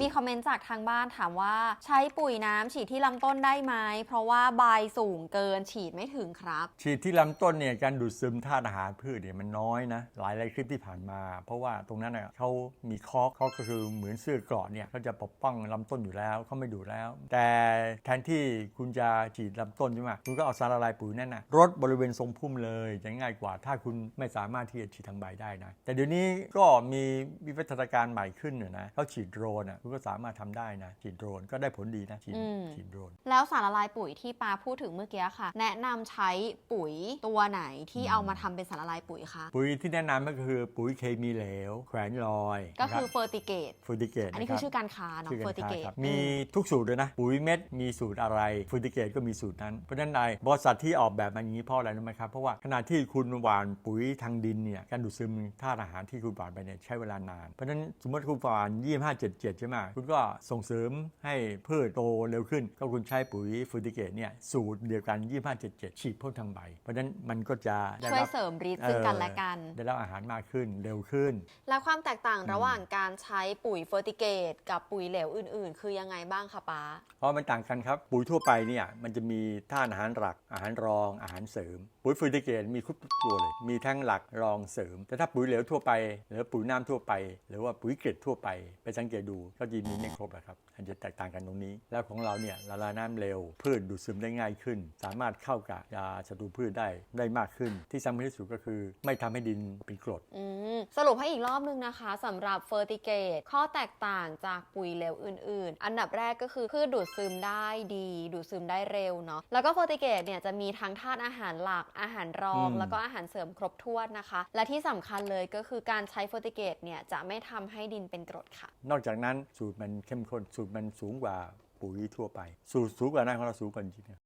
มีคอมเมนต์จากทางบ้านถามว่าใช้ปุ๋ยน้ำฉีดที่ลำต้นได้ไหม เพราะว่าใบสูงเกินฉีดไม่ถึงครับ ฉีดที่ลำต้นเนี่ยการดูดซึมธาตุอาหารพืชเนี่ยมันน้อยนะหลายหลายคลิปที่ผ่านมา เพราะว่าตรงนั้นเน่ยเขามีคอกเขาก็คือเหมือนเสื้อเกราะเนี่ยเขาจะปกป้องลำต้นอยู่แล้วเขาไม่ดูดแล้ว แต่แทนที่คุณจะฉีดลำต้นใช่ไหมคุณก็เอาสารละลายปุ๋ยนั่นนะรดบริเวณทรงพุ่มเลยจะง่ายกว่า ถ้าคุณไม่สามารถที่จะฉีดทางใบได้นะแต่เดี๋ยวนี้ก็มีวิวัฒนาการใหม่ขึ้นเนี่ยนะเขาฉีดโดรนอะคุณก็สามารถทำได้นะฉีดโดรนก็ได้ผลดีนะฉีดอืมฉีดโดรนแล้วสารละลายปุ๋ยที่ปาพูดถึงเมื่อกี้ค่ะ แนะนำใช้ปุ๋ยตัวไหนที่เอามาทำเป็นสารละลายปุ๋ยคะปุ๋ยที่แนะนำก็คือปุ๋ยเคมีเหลวแขวนลอยก็คือเฟอร์ติเกตฟูติเกตอันนี้คือชื่อการค้าเนาะชื่อเฟอการร์ติค้าเกตครับมีทุกสูตรเลยนะ ปุ๋ยเม็ดมีสูตรอะไรฟูติเกตก็มีสูตรนั้นเพราะฉะนั้นในบริษัทที่ออกแบบมาอย่างนี้เพราะอะไรรู้ไหมครับเพราะว่าขณะที่คุณหว่านปุ๋ยทางดินเนี่ยการดูดซึมธาตุอาหารที่คุณหว่านไปเนี่ยใช้เวลานานเพราะฉะนั้นสมมติคุณหว่าน2577ใช่ไหมคุณก็ส่งเสริมให้พืชโตเร็วขึ้น ก็คุณใช้ปุ๋ยฟูติเกตเนี่ยสูตรเดียวกัน 2577 ฉีดพ่นทางใบ เพราะฉะนั้นมันก็จะได้ช่วยรับเสริมฤทธิ์ซึ่งกันและกัน ได้รับอาหารมากขึ้นเร็วขึ้น และความแตกต่างระหว่างการใช้ปุ๋ยเฟอร์ติเกตกับปุ๋ยเหลวอื่น ๆ คือยังไงบ้างคะป้าเพราะมันต่างกันครับ ปุ๋ยทั่วไปเนี่ยมันจะมีธาตุอาหารหลัก อาหารรองอาหารเสริม ปุ๋ยฟูติเกตมีครบทุกตัวเลย มีทั้งหลักรองเสริม แต่ถ้าปุ๋ยเหลวทั่วไป หรือปุ๋ยน้ำทั่วไป หรือว่าปุ๋ยเกล็ดทั่วไป ไปสังเกตดูก็จะมีไม่ครบนะครับอาจจะแตกต่างกันตรงนี้ แล้วของเราเนี่ยละลายน้ำเร็ว พืชดูดซึมได้ง่ายขึ้น สามารถเข้ากับยาศัตรูพืชได้ได้มากขึ้น ที่สำคัญที่สุดก็คือ ไม่ทำให้ดินเป็นกรด สรุปให้อีกรอบนึงนะคะสำหรับเฟอร์ติเกตข้อแตกต่างจากปุ๋ยเหลวอื่น ๆ อันดับแรกก็คือพืชดูดซึมได้ดี ดูดซึมได้เร็วเนาะแล้วก็เฟอร์ติเกตเนี่ยจะมีทั้งธาตุอาหารหลักอาหารรองอืมแล้วก็อาหารเสริมครบถ้วนนะคะ และที่สำคัญเลยก็คือการใช้เฟอร์ติเกตเนี่ยจะไม่ทำให้ดินเป็นกรดค่ะ นอกจากนั้นสูตรมันเข้มข้นสูตรมันสูงกว่าปุ๋ยทั่วไป สูตรสูงกว่านั้นของเราสูงกว่าจริงๆ